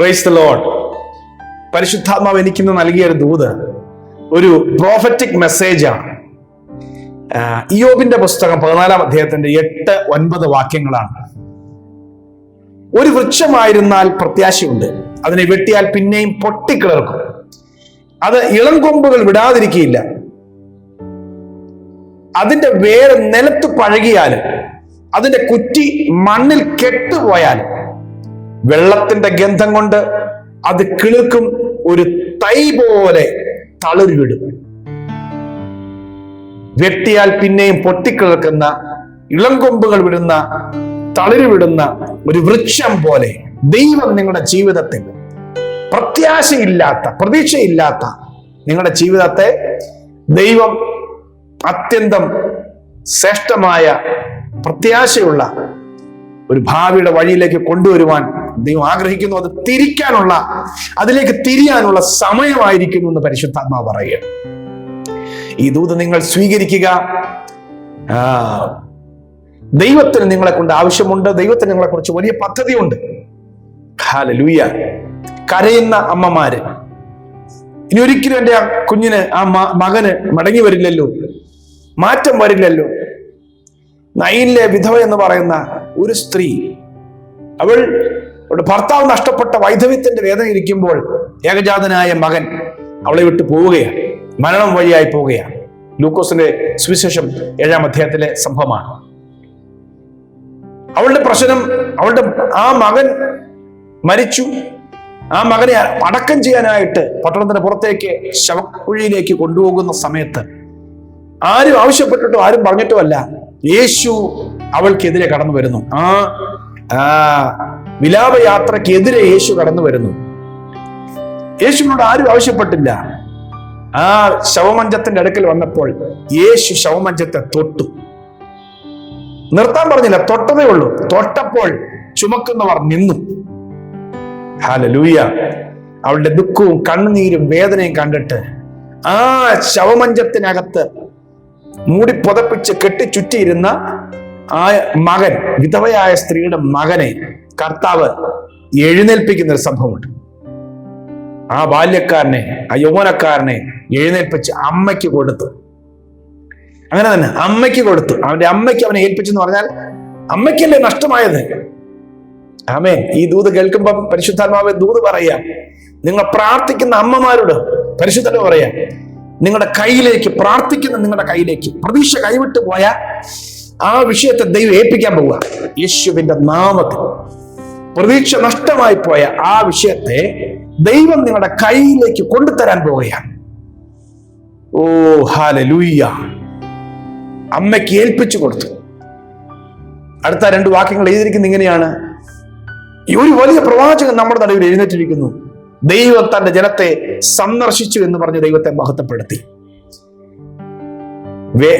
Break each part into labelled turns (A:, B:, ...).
A: Praise the load പരിശുദ്ധാത്മാവ് എനിക്കിന്ന് നൽകിയ ഒരു ദൂത് ഒരു പ്രോഫറ്റിക് മെസ്സേജാണ് ഇയോബിന്റെ പുസ്തകം പതിനാലാം അധ്യായത്തിന്റെ എട്ട് ഒൻപത് വാക്യങ്ങളാണ്. ഒരു വൃക്ഷമായിരുന്നാൽ പ്രത്യാശയുണ്ട്. അതിനെ വെട്ടിയാൽ പിന്നെയും പൊട്ടിക്കിളർക്കും. അത് ഇളം കൊമ്പുകൾ വിടാതിരിക്കുകയില്ല അതിന്റെ വേര് നിലത്ത് പഴകിയാലും അതിന്റെ കുറ്റി മണ്ണിൽ കെട്ടുപോയാൽ വെള്ളത്തിന്റെ ഗന്ധം കൊണ്ട് അത് കിളുക്കും ഒരു തൈ പോലെ തളിർവിടും വെട്ടിയാൽ പിന്നെയും പൊട്ടിക്കിളക്കുന്ന ഇളം കൊമ്പുകൾ വിടുന്ന തളിരിവിടുന്ന ഒരു വൃക്ഷം പോലെ ദൈവം നിങ്ങളുടെ ജീവിതത്തിൽ പ്രത്യാശയില്ലാത്ത പ്രതീക്ഷയില്ലാത്ത നിങ്ങളുടെ ജീവിതത്തെ ദൈവം അത്യന്തം ശ്രേഷ്ഠമായ പ്രത്യാശയുള്ള ഒരു ഭാവിയുടെ വഴിയിലേക്ക് കൊണ്ടുവരുവാൻ ദൈവം ആഗ്രഹിക്കുന്നു അത് തിരിക്കാനുള്ള അതിലേക്ക് തിരിയാനുള്ള സമയമായിരിക്കുന്നു എന്ന് പരിശുദ്ധാത്മാവ് പറയുക ഈ ദൂത് നിങ്ങൾ സ്വീകരിക്കുക. ദൈവത്തിന് നിങ്ങളെ കൊണ്ട് ആവശ്യമുണ്ട് ദൈവത്തിന് നിങ്ങളെ കുറിച്ച് വലിയ പദ്ധതിയുണ്ട്. ഹാലലൂയ കരയുന്ന അമ്മമാര്. ഇനി ഒരിക്കലും എന്റെ ആ കുഞ്ഞിന് ആ മകന് മടങ്ങി വരില്ലല്ലോ. മാറ്റം വരില്ലല്ലോ. നൈനിലെ വിധവ എന്ന് പറയുന്ന ഒരു സ്ത്രീ അവൾ ഭർത്താവ് നഷ്ടപ്പെട്ട വൈധവ്യത്തിന്റെ വേദന ഇരിക്കുമ്പോൾ ഏകജാതനായ മകൻ അവളെ വിട്ട് പോവുകയാണ്. മരണം വഴിയായി പോവുകയാണ്. ലൂക്കോസിന്റെ സുവിശേഷം ഏഴാം അധ്യായത്തിലെ സംഭവമാണ്. അവളുടെ പ്രശ്നം അവളുടെ ആ മകൻ മരിച്ചു. ആ മകനെ അടക്കം ചെയ്യാനായിട്ട് പട്ടണത്തിന് പുറത്തേക്ക് ശവക്കുഴിയിലേക്ക് കൊണ്ടുപോകുന്ന സമയത്ത് ആരും ആവശ്യപ്പെട്ടിട്ടോ ആരും പറഞ്ഞിട്ടോ അല്ല യേശു അവൾക്കെതിരെ കടന്നു വരുന്നു. ആ ആ വിലാപയാത്രക്കെതിരെ യേശു കടന്നു വരുന്നു. യേശുവിനോട് ആരും ആവശ്യപ്പെട്ടില്ല. ആ ശവമഞ്ചത്തിന്റെ അടുക്കൽ വന്നപ്പോൾ യേശു ശവമഞ്ചത്തെ തൊട്ടു. നിർത്താൻ പറഞ്ഞില്ല തൊട്ടതേ ഉള്ളൂ. തൊട്ടപ്പോൾ ചുമക്കുന്നവർ നിന്നു. ഹാലലൂയ അവളുടെ ദുഃഖവും കണ്ണുനീരും വേദനയും കണ്ടിട്ട് ആ ശവമഞ്ചത്തിനകത്ത് മൂടി പുതപ്പിച്ച് കെട്ടിച്ചുറ്റിയിരുന്ന ആ മകൻ വിധവയായ സ്ത്രീയുടെ മകനെ കർത്താവ് എഴുന്നേൽപ്പിക്കുന്ന ഒരു സംഭവമുണ്ട്. ആ ബാല്യക്കാരനെ ആ യൗവനക്കാരനെ എഴുന്നേൽപ്പിച്ച് അമ്മയ്ക്ക് കൊടുത്തു. അങ്ങനെ തന്നെ അമ്മയ്ക്ക് കൊടുത്തു. അവന്റെ അമ്മയ്ക്ക് അവനെ ഏൽപ്പിച്ചു എന്ന് പറഞ്ഞാൽ അമ്മയ്ക്കല്ലേ നഷ്ടമായത്? ആമേ ഈ ദൂത് കേൾക്കുമ്പം പരിശുദ്ധാത്മാവ് ദൂത് പറയാം നിങ്ങൾ പ്രാർത്ഥിക്കുന്ന അമ്മമാരോട് പരിശുദ്ധന് പറയാം നിങ്ങളുടെ കയ്യിലേക്ക് പ്രാർത്ഥിക്കുന്ന നിങ്ങളുടെ കയ്യിലേക്ക് പ്രതീക്ഷ കൈവിട്ടു പോയ ആ വിഷയത്തെ ദൈവം ഏൽപ്പിക്കാൻ പോവുക. യേശുവിന്റെ നാമത്തിൽ. പ്രതീക്ഷ നഷ്ടമായി പോയ ആ വിഷയത്തെ ദൈവം നിങ്ങളുടെ കയ്യിലേക്ക് കൊണ്ടുതരാൻ പോവുകയാണ്. ഓ ഹാല ലൂയ്യ അമ്മയ്ക്ക് ഏൽപ്പിച്ചു കൊടുത്തു. അടുത്ത രണ്ട് വാക്യങ്ങൾ എഴുതിയിരിക്കുന്നത് ഇങ്ങനെയാണ്. ഒരു വലിയ പ്രവാചകൻ നമ്മുടെ നടുവിൽ എഴുന്നേറ്റിരിക്കുന്നു. ദൈവം തന്റെ ജനത്തെ സന്ദർശിച്ചു എന്ന് പറഞ്ഞ് ദൈവത്തെ മഹത്വപ്പെടുത്തി.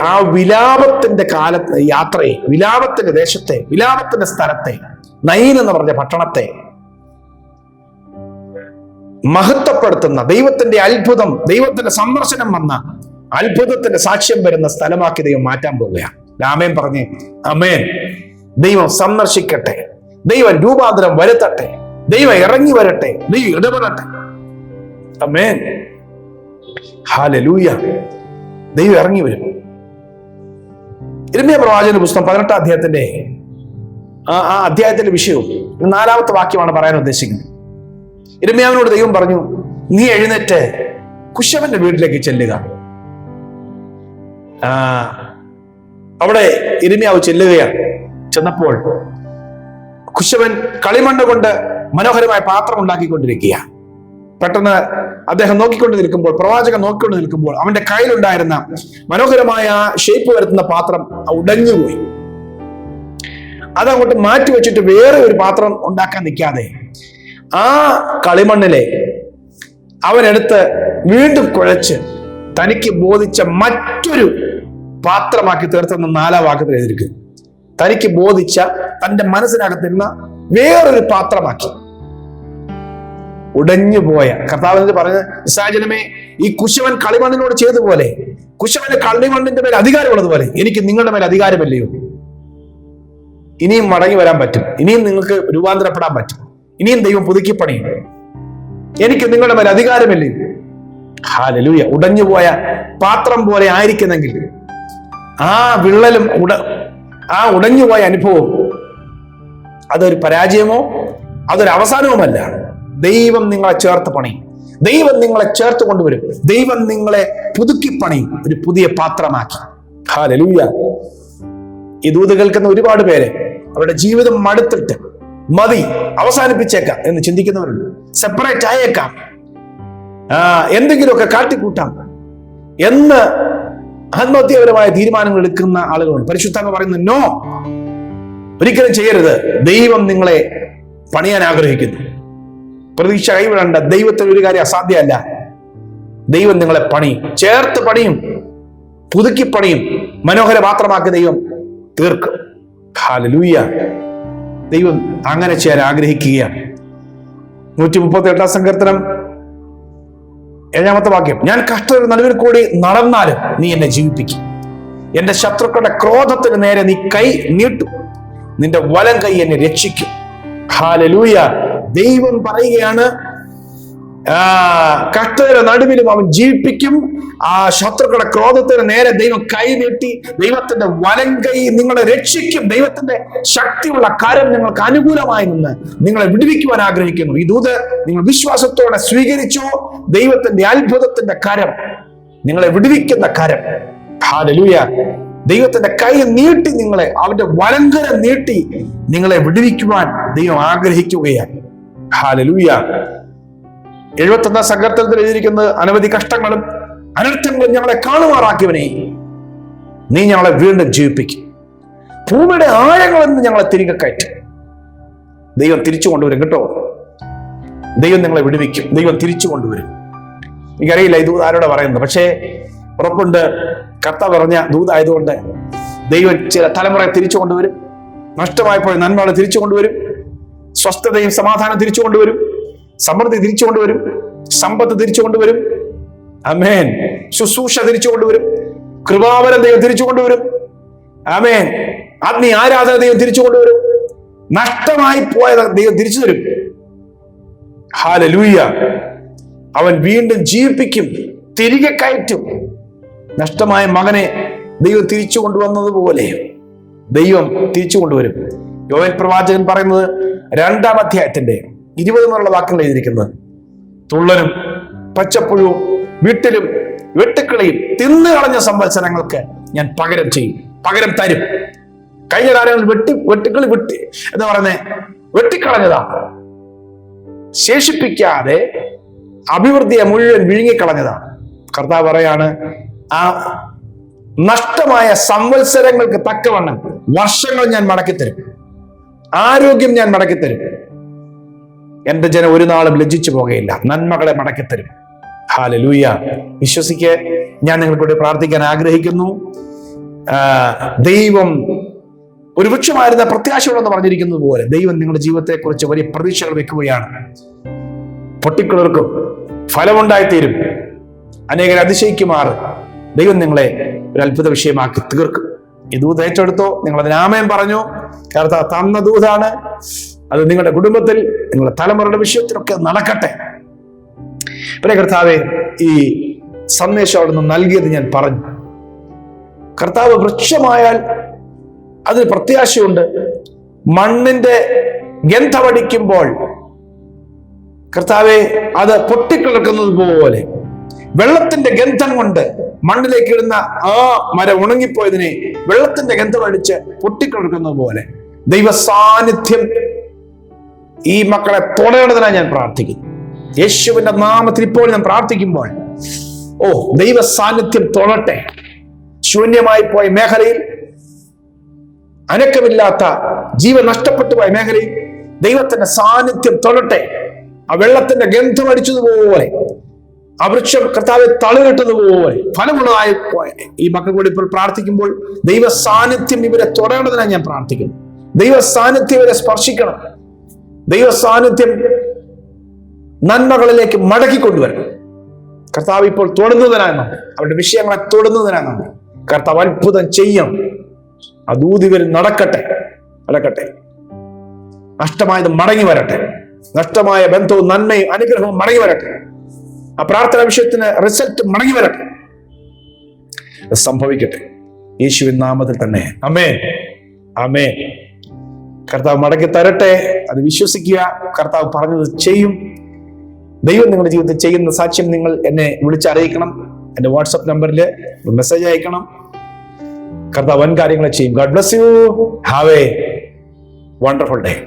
A: ആ വിലാപത്തിന്റെ കാലത്ത് യാത്രയെ വിലാപത്തിന്റെ ദേശത്തെ വിലാപത്തിന്റെ സ്ഥലത്തെ നൈൻ എന്ന് പറഞ്ഞ പട്ടണത്തെ മഹത്വപ്പെടുത്തുന്ന ദൈവത്തിന്റെ അത്ഭുതം ദൈവത്തിന്റെ സന്ദർശനം വന്ന അത്ഭുതത്തിന്റെ സാക്ഷ്യം വരുന്ന സ്ഥലമാക്കി ദൈവം മാറ്റാൻ പോവുകയാണ്. രാമേൻ പറഞ്ഞ് അമേൻ ദൈവം സന്ദർശിക്കട്ടെ. ദൈവം രൂപാന്തരം വരുത്തട്ടെ. ദൈവം ഇറങ്ങി വരട്ടെ. ദൈവം ഇടപെടട്ടെ. അമേൻ ഹാലലൂയ ദൈവം ഇറങ്ങി വരും. ഇരമ്യ പ്രവാചന പുസ്തകം പതിനെട്ടാം അധ്യായത്തിന്റെ ആ അധ്യായത്തിന്റെ വിഷയവും നാലാമത്തെ വാക്യമാണ് പറയാൻ ഉദ്ദേശിക്കുന്നത്. ഇരമ്യാവിനോട് ദൈവം പറഞ്ഞു നീ എഴുന്നേറ്റ് കുശവന്റെ വീട്ടിലേക്ക് ചെല്ലുക. ആ അവിടെ ഇരമ്യാവ് ചെല്ലുകയാണ്. ചെന്നപ്പോൾ കുശവൻ കളിമണ്ണ് കൊണ്ട് മനോഹരമായ പാത്രം ഉണ്ടാക്കിക്കൊണ്ടിരിക്കുക പെട്ടെന്ന് അദ്ദേഹം നോക്കിക്കൊണ്ട് നിൽക്കുമ്പോൾ പ്രവാചകൻ നോക്കിക്കൊണ്ട് നിൽക്കുമ്പോൾ അവന്റെ കയ്യിലുണ്ടായിരുന്ന മനോഹരമായ ഷേപ്പ് വരുത്തുന്ന പാത്രം ഉടഞ്ഞുപോയി. അതങ്ങോട്ട് മാറ്റി വെച്ചിട്ട് വേറെ ഒരു പാത്രം ഉണ്ടാക്കാൻ നിൽക്കാതെ ആ കളിമണ്ണിലെ അവനെടുത്ത് വീണ്ടും കുഴച്ച് തനിക്ക് ബോധിച്ച മറ്റൊരു പാത്രമാക്കി തീർത്തെന്ന് നാലാം വാക്യത്തിൽ എഴുതിയിരിക്കുന്നു. തനിക്ക് ബോധിച്ച തന്റെ മനസ്സിനകത്തിരുന്ന വേറൊരു പാത്രമാക്കി. ഉടഞ്ഞുപോയ കർത്താവിന് പറഞ്ഞ? ഇസ്രാജനമേ ഈ കുശവൻ കളിമണ്ണിനോട് ചെയ്തതുപോലെ കുശവന് കളിമണ്ണിന്റെ മേൽ അധികാരമുള്ളതുപോലെ എനിക്ക് നിങ്ങളുടെ മേൽ അധികാരമല്ലയോ? ഇനിയും മടങ്ങി വരാൻ പറ്റും. ഇനിയും നിങ്ങൾക്ക് രൂപാന്തരപ്പെടാൻ പറ്റും. ഇനിയും ദൈവം പുതുക്കി പണിയും എനിക്ക് നിങ്ങളുടെ മേൽ അധികാരമില്ലേ ഹാലലൂയ. ഉടഞ്ഞുപോയ പാത്രം പോലെ ആയിരിക്കുന്നെങ്കിൽ ആ വിള്ളലും ഉട ആ ഉടഞ്ഞുപോയ അനുഭവം അതൊരു പരാജയമോ അതൊരു അവസാനവുമല്ല. ദൈവം നിങ്ങളെ ചേർത്ത് പണിയും. ദൈവം നിങ്ങളെ ചേർത്ത് കൊണ്ടുവരും. ദൈവം നിങ്ങളെ പുതുക്കി പണിയും. ഒരു പുതിയ പാത്രമാക്കി. ഹാലലൂയ ഈ ദൂത് കേൾക്കുന്ന ഒരുപാട് പേര് അവരുടെ ജീവിതം മടുത്തിട്ട് മതി അവസാനിപ്പിച്ചേക്കാം എന്ന് ചിന്തിക്കുന്നവരുണ്ട്. സെപ്പറേറ്റ് ആയേക്കാം. എന്തെങ്കിലുമൊക്കെ കാട്ടിക്കൂട്ടാം. എന്ന് ആത്മഹത്യാപരമായ തീരുമാനങ്ങൾ എടുക്കുന്ന ആളുകളുണ്ട്. പരിശുദ്ധാത്മ പറയുന്നു നോ ഒരിക്കലും ചെയ്യരുത്. ദൈവം നിങ്ങളെ പണിയാൻ ആഗ്രഹിക്കുന്നു. പ്രതീക്ഷ കൈവിടണ്ട ദൈവത്തിന് ഒരു കാര്യം അസാധ്യമല്ല. ദൈവം നിങ്ങളെ പണിയും. ചേർത്ത് പണിയും. പുതുക്കി പണിയും. മനോഹര പാത്രമാക്കി ദൈവം തീർക്കും. ഹാലലൂയ ദൈവം അങ്ങനെ ചെയ്യാൻ ആഗ്രഹിക്കുകയാണ്. നൂറ്റി മുപ്പത്തി എട്ടാം സങ്കീർത്തനം ഏഴാമത്തെ വാക്യം. ഞാൻ കഷ്ടത നടുവിൽ കൂടി നടന്നാലും നീ എന്നെ ജീവിപ്പിക്കും. എന്റെ ശത്രുക്കളുടെ ക്രോധത്തിന് നേരെ നീ കൈ നീട്ടും. നിന്റെ വലം കൈ എന്നെ രക്ഷിക്കും. ഹാലലൂയ ദൈവം പറയുകയാണ് കഷ്ടതയുടെ നടുവിലും അവൻ ജീവിപ്പിക്കും. ആ ശത്രുക്കളുടെ ക്രോധത്തിന് നേരെ ദൈവം കൈ നീട്ടി ദൈവത്തിന്റെ വലം കൈ നിങ്ങളെ രക്ഷിക്കും. ദൈവത്തിന്റെ ശക്തിയുള്ള കാര്യം നിങ്ങൾക്ക് അനുകൂലമായി നിന്ന് നിങ്ങളെ വിടുവിക്കുവാൻ ആഗ്രഹിക്കുന്നു. ഈ ദൂത് നിങ്ങൾ വിശ്വാസത്തോടെ സ്വീകരിച്ചോ ദൈവത്തിന്റെ അത്ഭുതത്തിന്റെ കാര്യം നിങ്ങളെ വിടുവിക്കുന്ന കാര്യം ഹാലലൂയ ദൈവത്തിന്റെ കൈ നീട്ടി നിങ്ങളെ അവന്റെ വലങ്കര നീട്ടി നിങ്ങളെ വിടുവിക്കുവാൻ ദൈവം ആഗ്രഹിക്കുകയാണ്. ഹാലലൂയ. എഴുപത്തി ഒന്നാം സങ്കീർത്തനത്തിൽ എഴുതിയിരിക്കുന്നത് അനവധി കഷ്ടങ്ങളും അനർത്ഥങ്ങളും ഞങ്ങളെ കാണുമാറാക്കിയവനെ. നീ ഞങ്ങളെ വീണ്ടും ജീവിപ്പിക്കും. ഭൂമിയുടെ ആഴങ്ങളിൽ നിന്ന് ഞങ്ങളെ തിരികെ കയറ്റും. ദൈവം തിരിച്ചു കൊണ്ടുവരും കേട്ടോ. ദൈവം നിങ്ങളെ വിടുവിക്കും. ദൈവം തിരിച്ചു കൊണ്ടുവരും. എനിക്കറിയില്ല ഈ ദൂതാരോടെ പറയുന്നത്. പക്ഷേ ഉറപ്പുണ്ട്. കർത്ത പറഞ്ഞ ദൂതായതുകൊണ്ട് ദൈവം ചില തലമുറയെ തിരിച്ചു കൊണ്ടുവരും. നഷ്ടമായപ്പോൾ നന്മകളെ തിരിച്ചു കൊണ്ടുവരും. സ്വസ്ഥതയും സമാധാനം തിരിച്ചു കൊണ്ടുവരും സമൃദ്ധി തിരിച്ചു കൊണ്ടുവരും സമ്പത്ത് തിരിച്ചു കൊണ്ടുവരും അമേൻ ശുശ്രൂഷ തിരിച്ചു കൊണ്ടുവരും കൃപാവരം ദൈവം തിരിച്ചു കൊണ്ടുവരും അമേൻ അഗ്നി ആരാധന ദൈവം തിരിച്ചു കൊണ്ടുവരും നഷ്ടമായി പോയ ദൈവം തിരിച്ചു തരും. ഹാല ലൂയ്യ അവൻ വീണ്ടും ജീവിപ്പിക്കും. തിരികെ കയറ്റും. നഷ്ടമായ മകനെ ദൈവം തിരിച്ചു കൊണ്ടുവന്നതുപോലെ ദൈവം തിരിച്ചു കൊണ്ടുവരും യോവൻ പ്രവാചകൻ പറയുന്നത് രണ്ടാം അധ്യായത്തിന്റെ ഇരുപത് എന്നുള്ള വാക്കുകൾ എഴുതിയിരിക്കുന്നത്. തുള്ളനും പച്ചപ്പുഴുവും വീട്ടിലും വെട്ടുക്കിളിയും തിന്നു കളഞ്ഞ സംവത്സരങ്ങൾക്ക് ഞാൻ പകരം ചെയ്യും. പകരം തരും. കഴിഞ്ഞ കാലങ്ങളിൽ വെട്ടി വെട്ടുക്കിളി വെട്ടി എന്ന് പറയുന്നത് വെട്ടിക്കളഞ്ഞതാ. ശേഷിപ്പിക്കാതെ അഭിവൃദ്ധിയെ മുഴുവൻ വിഴുങ്ങിക്കളഞ്ഞതാണ് കർത്താവ് പറയാണ് ആ നഷ്ടമായ സംവത്സരങ്ങൾക്ക് തക്കവണ്ണം വർഷങ്ങൾ ഞാൻ മടക്കിത്തരും. ആരോഗ്യം ഞാൻ മടക്കിത്തരും. എന്റെ ജനം ഒരു നാളും ലജ്ജിച്ചു പോകുകയില്ല. നന്മകളെ മടക്കിത്തരും. ഹാല ലൂയ വിശ്വസിക്ക് ഞാൻ നിങ്ങൾക്കൂടെ പ്രാർത്ഥിക്കാൻ ആഗ്രഹിക്കുന്നു. ദൈവം ഒരു വൃക്ഷമായിരുന്ന പ്രത്യാശകളെന്ന് പറഞ്ഞിരിക്കുന്നത് പോലെ ദൈവം നിങ്ങളുടെ ജീവിതത്തെ ജീവിതത്തെക്കുറിച്ച് വലിയ പ്രതീക്ഷകൾ വെക്കുകയാണ്. പൊട്ടിക്കിളർക്കും ഫലമുണ്ടായിത്തീരും. അനേകർ അതിശയിക്കുമാറ് ദൈവം നിങ്ങളെ ഒരു അത്ഭുത വിഷയമാക്കി തീർക്കും. ഈ ദൂത് ഏറ്റെടുത്തോ. നിങ്ങൾ അതിന് ആമയം പറഞ്ഞു. കർത്ത തന്ന ദൂതാണ്. അത് നിങ്ങളുടെ കുടുംബത്തിൽ നിങ്ങളുടെ തലമുറയുടെ വിഷയത്തിലൊക്കെ നടക്കട്ടെ. പിന്നെ കർത്താവെ ഈ സന്ദേശം അവിടുന്ന് നൽകിയത് ഞാൻ പറഞ്ഞു. കർത്താവ് വൃക്ഷമായാൽ അതിൽ പ്രത്യാശയുണ്ട്. മണ്ണിന്റെ ഗന്ധമടിക്കുമ്പോൾ കർത്താവെ അത് പൊട്ടിക്കിളക്കുന്നത് പോലെ. വെള്ളത്തിന്റെ ഗന്ധം കൊണ്ട് മണ്ണിലേക്ക് ഇടുന്ന ആ മരം ഉണങ്ങിപ്പോയതിനെ വെള്ളത്തിന്റെ ഗന്ധം അടിച്ച് പൊട്ടിക്കിളക്കുന്നത് പോലെ ദൈവ സാന്നിധ്യം ഈ മക്കളെ തൊടേണ്ടതിനായി ഞാൻ പ്രാർത്ഥിക്കുന്നു. യേശുവിന്റെ നാമത്തിൽ ഇപ്പോൾ ഞാൻ പ്രാർത്ഥിക്കുമ്പോൾ ഓ ദൈവ സാന്നിധ്യം തുടട്ടെ. ശൂന്യമായി പോയ മേഖലയിൽ അനക്കമില്ലാത്ത ജീവൻ നഷ്ടപ്പെട്ടു പോയ മേഖലയിൽ ദൈവത്തിന്റെ സാന്നിധ്യം തൊടട്ടെ. ആ വെള്ളത്തിന്റെ ഗന്ധം അടിച്ചതുപോലെ ആ വൃക്ഷം കർത്താവെ പോയി ഫലമുള്ളതായി പോയ. ഈ മക്കൾ കൂടി ഇപ്പോൾ പ്രാർത്ഥിക്കുമ്പോൾ ദൈവ സാന്നിധ്യം ഇവരെ തൊടേണ്ടതിനായി ഞാൻ പ്രാർത്ഥിക്കുന്നു. ദൈവ സാന്നിധ്യം ഇവരെ സ്പർശിക്കണം. ദൈവ സാന്നിധ്യം നന്മകളിലേക്ക് മടക്കി കൊണ്ടുവരണം കർത്താവ് ഇപ്പോൾ തൊടുന്നതിനാണ് നമ്മൾ അവരുടെ വിഷയങ്ങളെ തൊടുന്നതിനാണ് നമ്മൾ കർത്താവ് അത്ഭുതം ചെയ്യണം ആ ദൂതിവർ നടക്കട്ടെ നടക്കട്ടെ. നഷ്ടമായത് മടങ്ങി വരട്ടെ. നഷ്ടമായ ബന്ധവും നന്മയും അനുഗ്രഹവും മടങ്ങി വരട്ടെ. ആ പ്രാർത്ഥന വിഷയത്തിന് റിസൾട്ട് മടങ്ങി വരട്ടെ. സംഭവിക്കട്ടെ. യേശുവിൻ നാമത്തിൽ തന്നെ. അമേ അമേ കർത്താവ് മടക്കി തരട്ടെ. അത് വിശ്വസിക്കുക. കർത്താവ് പറഞ്ഞത് ചെയ്യും. ദൈവം നിങ്ങളുടെ ജീവിതത്തിൽ ചെയ്യുന്ന സാക്ഷ്യം നിങ്ങൾ എന്നെ വിളിച്ചറിയിക്കണം എന്റെ വാട്സപ്പ് നമ്പറിൽ മെസ്സേജ് അയക്കണം. കർത്താവ് വൻ കാര്യങ്ങളെ ചെയ്യും. God bless you have a wonderful day